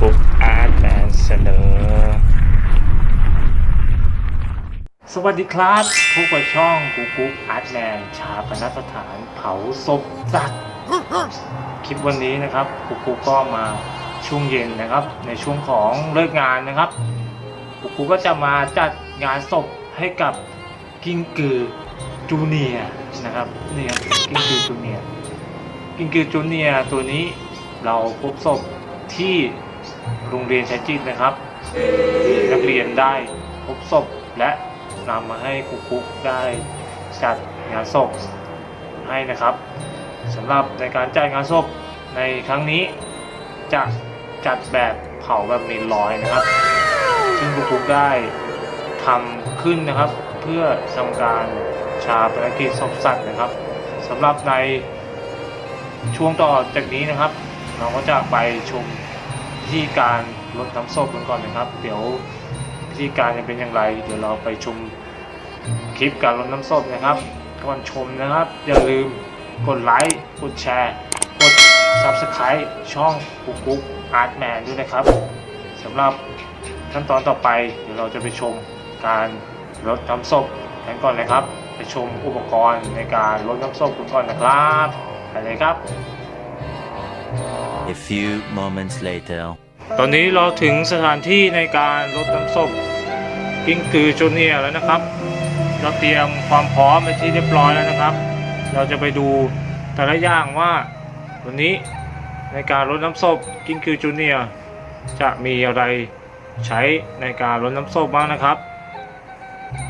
ปุ๊บอาร์ตแมนเสนอ สวัสดีครับพบกับช่องกูกุ๊กอาร์ตแมนชาปนสถานเผาศพสัตว์คลิปวันนี้นะครับกูกุ๊กก็มาช่วงเย็นนะครับ ในช่วงของเลิกงานนะครับกูกุ๊กก็จะมาจัดงานศพให้กับกิ้งกือจูเนียนะครับนี่ครับกิ้งกือจูเนียกิ้งกือจูเนียตัวนี้เราพบศพที่ โรงเรียนชัยจิตนะครับที่นักเรียนได้พบศพและนำมาให้คุกคุกได้จัดงานศพให้นะครับสำหรับในการจัดงานศพในครั้งนี้จะจัดแบบเผาแบบเมนลอยนะครับ ซึ่งคุกคุกได้ทำขึ้นนะครับ เพื่อทำการชาปนกิจศพสัตว์นะครับสำหรับในช่วงต่อจากนี้นะครับ เราก็จะไปชมพิ ธีการรดน้ำศพกันก่อนนะครับ เดี๋ยววิธีการจะเป็นอย่างไร เดี๋ยวเราไปชมคลิปการรดน้ำศพนะครับก่อนชมนะครับ อย่าลืมกดไลค์กดแชร์กด Subscribe ช่องกุ๊กกุ๊กอาร์ตแมนด้วยนะครับสำหรับขั้นตอนต่อไปเดี๋ยวเราจะไปชมการรดน้ำศพกันก่อนนะครับ ไปชมอุปกรณ์ในการรดน้ำศพกันก่อนนะครับไปเลยครับ A few moments later. ตอนนี้เราถึงสถานที่ในการรดน้ำศพกิ้งกือจูเนียร์แล้วนะครับ เราเตรียมความพร้อมไปที่เรียบร้อยแล้วนะครับ เราจะไปดูแต่ละอย่างว่าวันนี้ในการรดน้ำศพกิ้งกือจูเนียร์จะมีอะไรใช้ในการรดน้ำศพบ้างนะครับ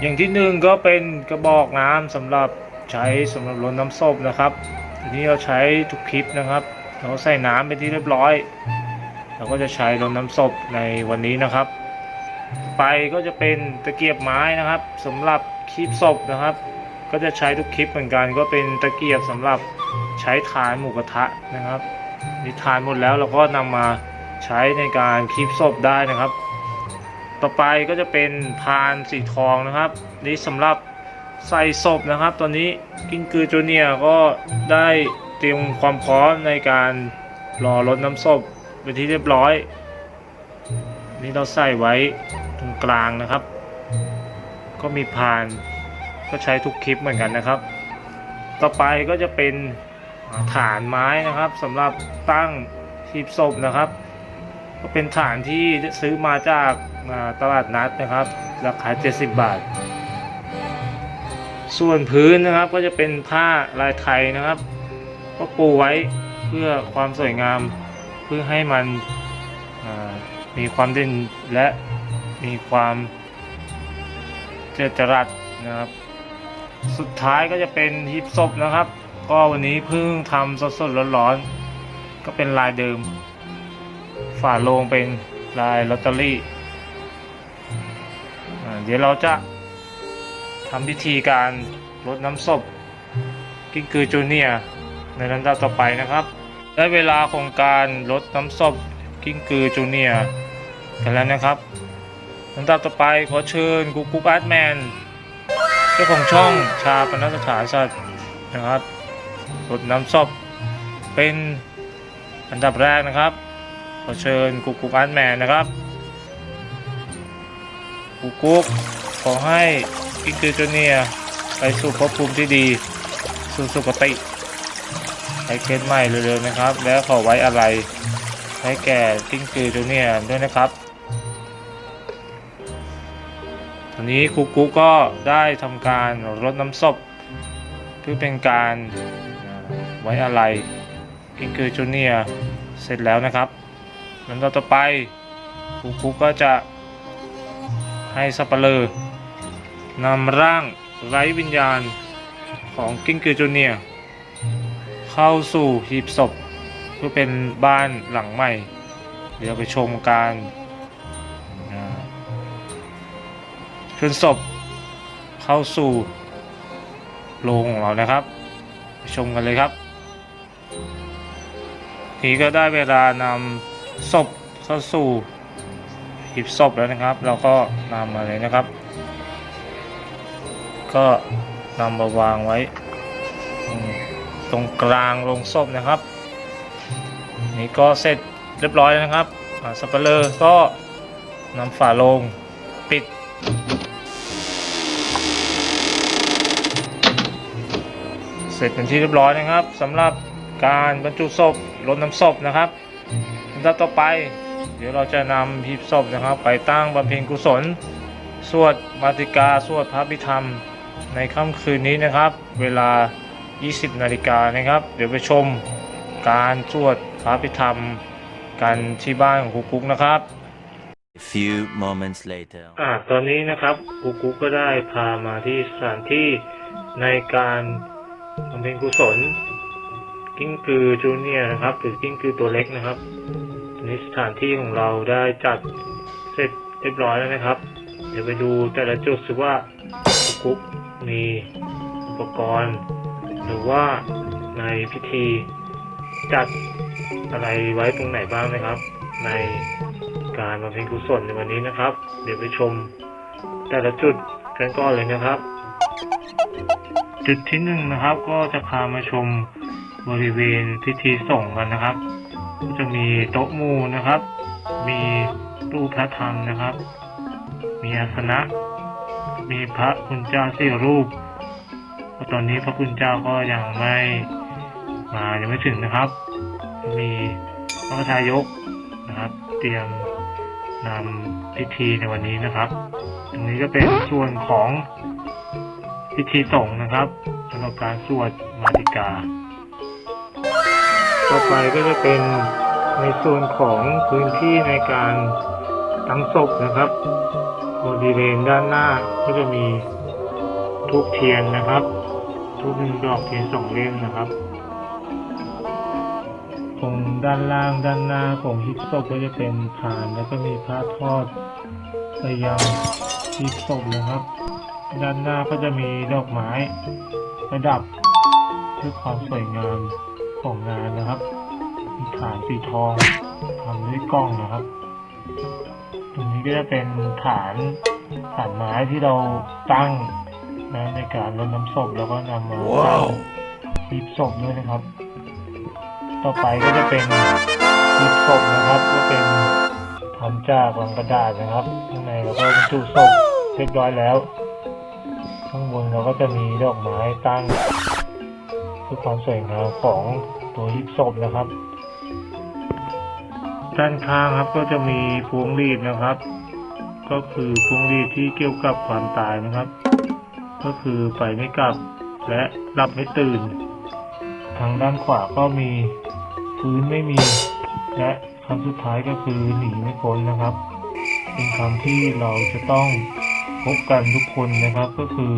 อย่างที่หนึ่งก็เป็นกระบอกน้ำสำหรับใช้สำหรับรดน้ำศพนะครับทีนี้เราใช้ทุกคลิปนะครับเราใส่น้ำเป็นที่เรียบร้อย เราก็จะใช้รดน้ำศพในวันนี้นะครับ ไปก็จะเป็นตะเกียบไม้นะครับสำหรับคีบศพนะครับ ก็จะใช้ทุกคลิปเหมือนกันก็เป็นตะเกียบสำหรับใช้ทานหมูกระทะนะครับนี่ทานหมดแล้วเราก็นำมาใช้ในการคีบศพได้นะครับ ต่อไปก็จะเป็นพานสีทองนะครับ นี่สำหรับใส่ศพนะครับ ตอนนี้กิ้งกือจูเนียก็ได้เตรียมความพร้อมในการรอรดน้ำศพ เป็นที่เรียบร้อย นี่เราใส่ไว้ตรงกลางนะครับ ก็มีพานก็ใช้ทุกคลิปเหมือนกันนะครับ ต่อไปก็จะเป็นฐานไม้นะครับสำหรับตั้งทีบศพนะครับ ก็เป็นฐานที่ซื้อมาจากตลาดนัดนะครับ ราคา 70 บาท ส่วนพื้นนะครับก็จะเป็นผ้าลายไทยนะครับ ก็ปูไว้เพื่อความสวยงาม เพื่อให้มันมีความเด่นและมีความเจจรัสนะครับ สุดท้ายก็จะเป็นฮิปศพนะครับ ก็วันนี้เพิ่งทำสดๆร้อนๆก็เป็นลายเดิม ฝาโลงเป็นลายลอตเตอรี่เดี๋ยวเราจะทำพิธีการรดน้ำศพกิ้งกือจูเนียในลำดับต่อไปนะครับ ได้เวลาของการลดน้ำศพกิ้งกือจูเนียกันแล้วนะครับลำดับต่อไปขอเชิญกุ๊กกุ๊กอาร์ตแมนเจ้าของช่องชาปนสถานสัตว์นะครับลดน้ำศพเป็นอันดับแรกนะครับ ขอเชิญกุ๊กกุ๊กอาร์ตแมนนะครับกุ๊กกุ๊กขอให้กิ้งกือจูเนียไปสู่ภพภูมิที่ดี สู่สุคติ ให้เคสใหม่เร็วๆนะครับ และขอไว้อะไร ให้แก่กิ้งกือจูเนียด้วยนะครับตอนนี้ครูกุ๊กก็ได้ทำการรดน้ำศพ เพื่อเป็นการไว้อะไรกิ้งกือจูเนียเสร็จแล้วนะครับลำดับต่อไปครูกุ๊กก็จะให้สับปเลอนำร่างไร้วิญญาณของกิ้งกือจูเนีย เข้าสู่หีบศพเพื่อเป็นบ้านหลังใหม่ เดี๋ยวไปชมการเคลื่อนศพเข้าสู่โรงของเรานะครับ ไปชมกันเลยครับ ทีก็ได้เวลานำศพเข้าสู่หีบศพแล้วนะครับ เราก็นำมาเลยนะครับ ก็นำมาวางไว้ ตรงกลางโรงศพนะครับ นี่ก็เสร็จเรียบร้อยแล้วนะครับสับเปะเลอก็นำฝาลงปิด เสร็จเป็นที่เรียบร้อยนะครับสำหรับการบรรจุศพรดน้ำศพนะครับลำดับต่อไป เดี๋ยวเราจะนำหีบศพนะครับ ไปตั้งบำเพ็ญกุศล สวดมาติกา สวดพระพิธรรมในค่ำคืนนี้นะครับ เวลา 20 นาฬิกานะครับ เดี๋ยวไปชมการสวดพระพิธรรมกันที่บ้านของครูกุ๊กนะครับ A few moments later. อ่าตอนนี้นะครับครูกุ๊กก็ได้พามาที่สถานที่ในการบำเพ็ญกุศลกิ้งกือจูเนียร์นะครับ หรือกิ้งกือตัวเล็กนะครับตอนนี้สถานที่ของเราได้จัดเสร็จเรียบร้อยแล้วนะครับ เดี๋ยวไปดูแต่ละจุดสิว่าครูกุ๊กมีอุปกรณ์ หรือว่าในพิธีจัดอะไรไว้ตรงไหนบ้างนะครับ ในการบำเพ็ญกุศลในวันนี้นะครับ เดี๋ยวไปชมแต่ละจุดกันก่อนเลยนะครับ จุดที่หนึ่งนะครับ ก็จะพามาชมบริเวณพิธีส่งกันนะครับก็จะมีโต๊ะมูนะครับ มีตู้พระธรรมนะครับ มีอาสนะ มีพระคุณเจ้าสี่รูป เพราะตอนนี้พระคุณเจ้าก็ยังไม่มายังไม่ถึงนะครับ มีพระประธายกนะครับ เตรียมนำพิธีในวันนี้นะครับ ตรงนี้ก็เป็นส่วนของพิธีส่งนะครับสำหรับการสวดมาติกา ต่อไปก็จะเป็นในส่วนของพื้นที่ในการตั้งศพนะครับ บริเวณด้านหน้าก็จะมี ทูบเทียนนะครับทูบหนึ่งดอกเทียนสองเล่มนะครับตรงด้านล่างด้านหน้าของฮิปศพก็จะเป็นฐานแล้วก็มีพระทอดไปยังฮิปศพนะครับ ด้านหน้าก็จะมีดอกไม้ประดับเพื่อความสวยงามของงานนะครับ มีฐานสีทองทำด้วยกล้องนะครับ ตรงนี้ก็จะเป็นฐานฐานไม้ที่เราตั้ง นะในการรดน้ำศพแล้วก็นำมาตั้งฮิปศพด้วยนะครับ ต่อไปก็จะเป็นหีบศพนะครับ ก็เป็นทำจากลังกระดาษนะครับข้างในเราก็บรรจุศพเรียบร้อยแล้ว ข้างบนเราก็จะมีดอกไม้ตั้งเพื่อความสวยงามของตัวหีบศพนะครับ ด้านข้างครับก็จะมีพวงหรีดนะครับ ก็คือพวงหรีดที่เกี่ยวกับความตายนะครับ ก็คือไปไม่กลับและหลับไม่ตื่น ทางด้านขวาก็มีพื้นไม่มี และคำสุดท้ายก็คือหนีไม่พ้นนะครับ เป็นคำที่เราจะต้องพบกันทุกคนนะครับก็คือ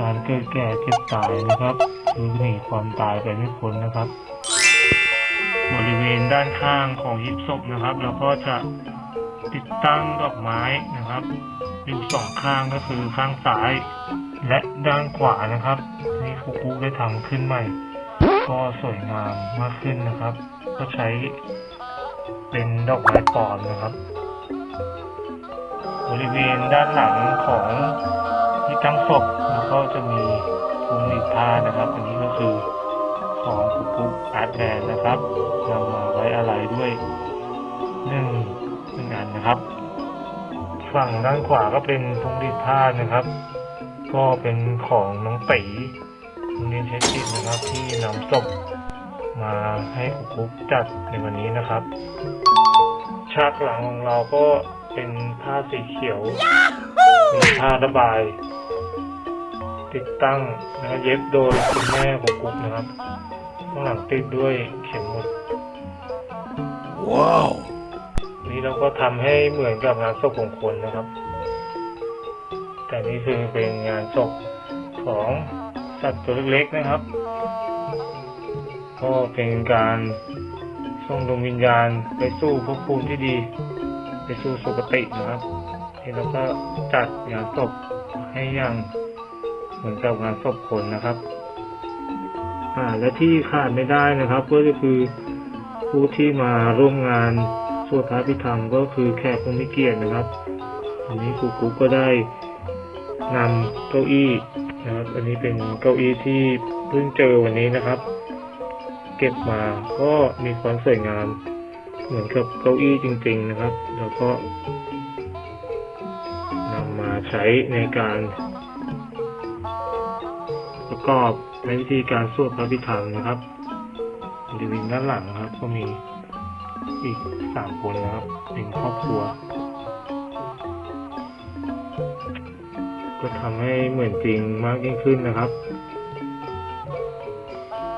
การเกิดแก่เจ็บตายนะครับคือหนีความตายไปไม่พ้นนะครับ บริเวณด้านข้างของยิบศพนะครับ เราก็จะติดตั้งดอกไม้นะครับ อยู่สองข้างก็คือข้างซ้าย และด้านขวานะครับ นี่ครูกุ๊กได้ทำขึ้นใหม่ ก็สวยงามมากขึ้นนะครับ ก็ใช้เป็นดอกไม้ปลอมนะครับ บริเวณด้านหลังของที่ตั้งศพแล้วก็จะมีพวงหลีดผ้านะครับ อันนี้ก็คือของครูกุ๊กอาร์ตแมนนะครับนำมาไว้อะไรด้วยหนึ่งหนึ่งอันนะครับ ฝั่งด้านขวาก็เป็นพงหลีดผ้านะครับ ก็เป็นของน้องตีโรงเรียนเทคนิคนะครับที่นำศพมาให้ครูกุ๊กจัดในวันนี้นะครับ ฉากหลังของเราก็เป็นผ้าสีเขียวมีผ้าระบาย ติดตั้งนะครับเย็บโดยคุณแม่ของกุ๊กนะครับข้างหลังติดด้วยเข็มหมุด Wow! นี่ เราก็ทำให้เหมือนกับงานศพของคนนะครับ แต่นี่คือเป็นงานศพของสัตว์ตัวเล็กๆนะครับ ก็เป็นการส่งดวงวิญญาณไปสู่ภพภูมิที่ดี ไปสู่สุคตินะครับที่เราก็จัดงานศพให้อย่างเหมือนกับงานศพคนนะครับ อ่าและที่ขาดไม่ได้นะครับ ก็คือผู้ที่มาร่วมงาน สวดพระพิธรรมก็คือแขกผู้มีเกียรตินะครับ อันนี้ครูกุ๊กก็ได้นำเก้าอี้นะครับ อันนี้เป็นเก้าอี้ที่เพิ่งเจอวันนี้นะครับ เก็บมาก็มีความสวยงาม เหมือนกับเก้าอี้จริง ๆนะครับ แล้วก็นำมาใช้ในการประกอบในวิธีการสวดพระพิธรรมนะครับบริเวณด้านหลังครับ ก็มี อีกสามคนนะครับเป็นครอบครัวก็ทำให้เหมือนจริงมากยิ่งขึ้นนะครับ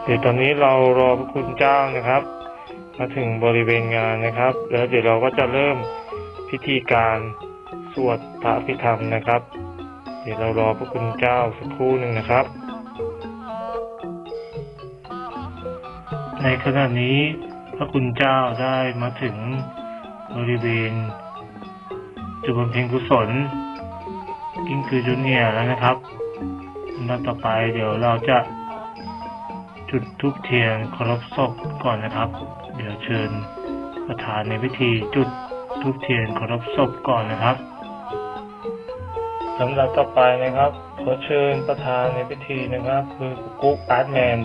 เดี๋ยวตอนนี้เรารอพระคุณเจ้านะครับ มาถึงบริเวณงานนะครับ แล้วเดี๋ยวเราก็จะเริ่มพิธีการสวดพระพิธรรมนะครับ เดี๋ยวเรารอพระคุณเจ้าสักครู่หนึ่งนะครับ ในขณะนี้ พระคุณเจ้าได้มาถึงบริเวณ จุดบำเพ็ญกุศลกิ้งคือจูเนียรแล้วนะครับลำดับต่อไปเดี๋ยวเราจะจุดทูบเทียนเคารพศพก่อนนะครับ เดี๋ยวเชิญประธานในพิธีจุดทูบเทียนเคารพศพก่อนนะครับลำดับต่อไปนะครับ ขอเชิญประธานในพิธีนะครับ คือกุ๊กอาร์ตแมน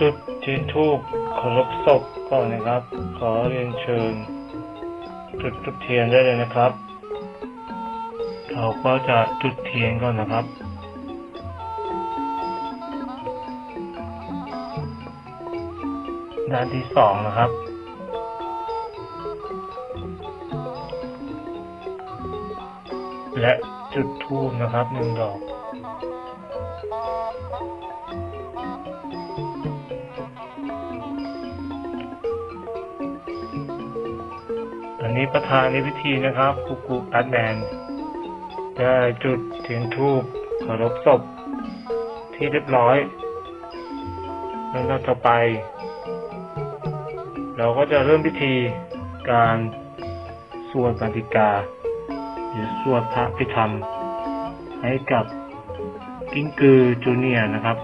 จุด เทียนทูบเคารพศพก่อนนะครับ ขอเรียนเชิญ จุดทูบเทียนได้เลยนะครับ เราก็จะจุดเทียนก่อนนะครับด้านที่สองนะครับ และจุดทูบนะครับหนึ่งดอก อันนี้ประธานในพิธีนะครับกุกุอัดแมนได้จุดเทียนทูบเคารพศพ ที่เรียบร้อย แล้วเราต่อไป เราก็จะเริ่มพิธีการสวดปฏิกา หรือสวดพระพิธรรม ให้กับกิ้งกือจูเนียนะครับ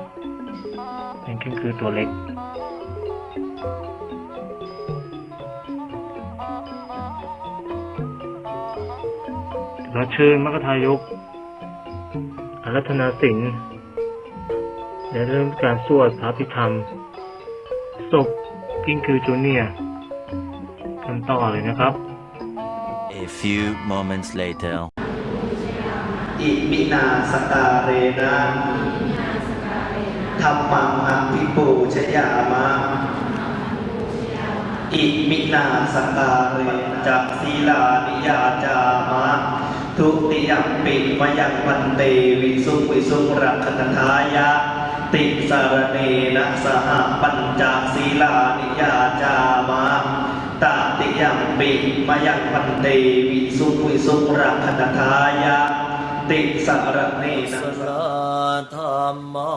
เป็นกิ้งกือตัวเล็ก เราเชิญมรรคทายกอารัธนาสิงห์และเริ่มการสวดพระพิธรรม ศพกิ้งคือจูเนียร์กันต่อเลยนะครับ A few moments later. อิมินาสการเรนะธรรมังอภิปูชยามะ อิมินาสการเรนะจักศีลานิยาจามะ ทุติยปิมยังวันเตวิสุวิสุรักขณทายะ ติสารเนนะสหปัญจศีลานิยาจามะตติยปิมยังวันเตวิสุวิสุรักขณทายะ ติสารเนนะธรรมั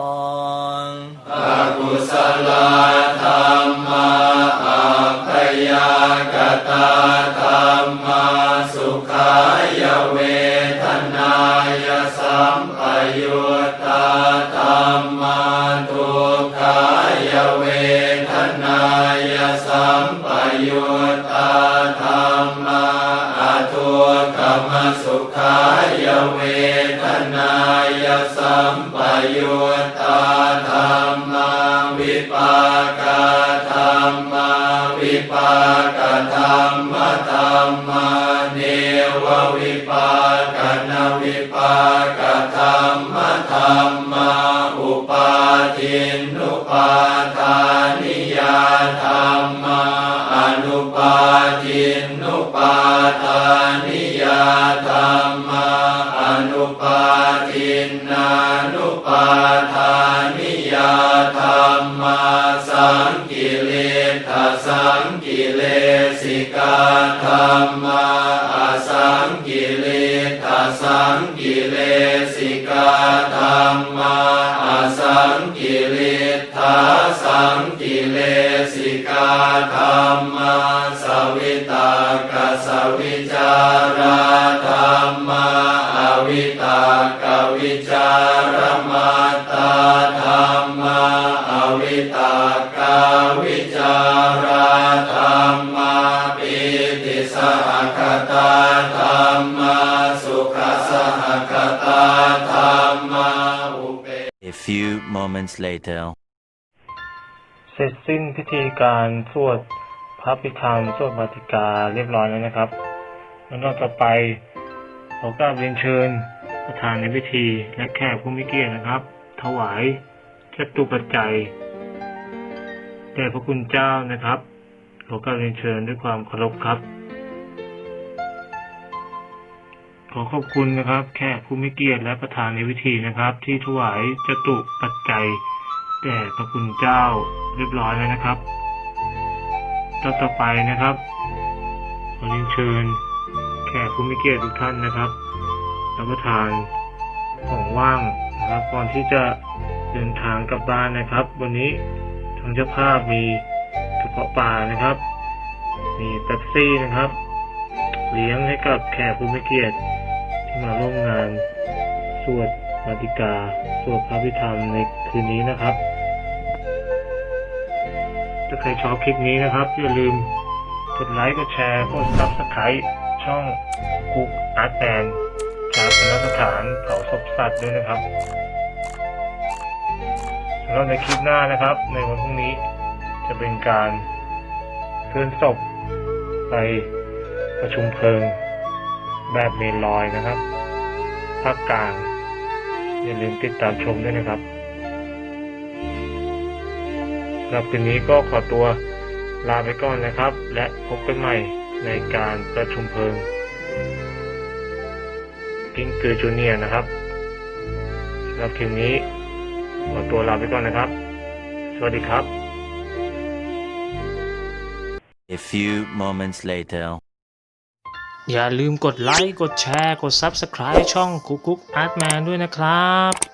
งอกุศลธรรม กธรรมธรรมาเนววิปากนาวิปากธรรมธรรมาอุปาทิน มาอสังกิเลตสังกิเลสิกาธรรมาอสังกิเลตสังกิเลสิกาธรร few moments later. เสร็จสิ้นพิธีการสวดพระพิธามสวดมาติกาเรียบร้อยแล้วนะครับ แล้วนอกต่อไปขอกราบเรียนเชิญประธานในพิธีและแขกผู้มีเกียรตินะครับ ถวายจตุปัจจัยแด่พระคุณเจ้านะครับขอกราบเรียนเชิญด้วยความเคารพครับ ขอขอบคุณนะครับ แขกผู้มีเกียรติและประธานในพิธีนะครับ ที่ถวายจตุปัจจัยแด่พระคุณเจ้าเรียบร้อยแล้วนะครับต่อต่อไปนะครับขอเรียนเชิญ แขกผู้มีเกียรติทุกท่านนะครับรับประทานของว่างนะครับก่อนที่จะเดินทางกลับบ้านนะครับ วันนี้ทางเจ้าภาพมีกระเพาะปลานะครับ มีเป๊ปซี่นะครับ เลี้ยงให้กับแขกผู้มีเกียรติ ที่มาร่วมงานสวดมาติกา สวดพระพิธรรมในคืนนี้นะครับ ถ้าใครชอบคลิปนี้นะครับ อย่าลืมกดไลค์ กดแชร์ กดซับสไครต์ช่องกุ๊กอาร์ตแมนชาปนสถานเผาศพสัตว์ด้วยนะครับสำหรับในคลิปหน้านะครับ ในวันพรุ่งนี้จะเป็นการเคลื่อนศพไปประชุมเพลิง แบบเมนลอยนะครับภาคกลาง อย่าลืมติดตามชมด้วยนะครับสำหรับคืนนี้ก็ขอตัวลาไปก่อนนะครับ และพบกันใหม่ในการประชุมเพลิงกิ้งเกอจูเนียร์นะครับสำหรับคืนนี้ขอตัวลาไปก่อนนะครับ สวัสดีครับ A few moments later. อย่าลืมกดไลค์ กดแชร์ กด Subscribe ช่องกุ๊กกุ๊กอาร์ตแมนด้วยนะครับ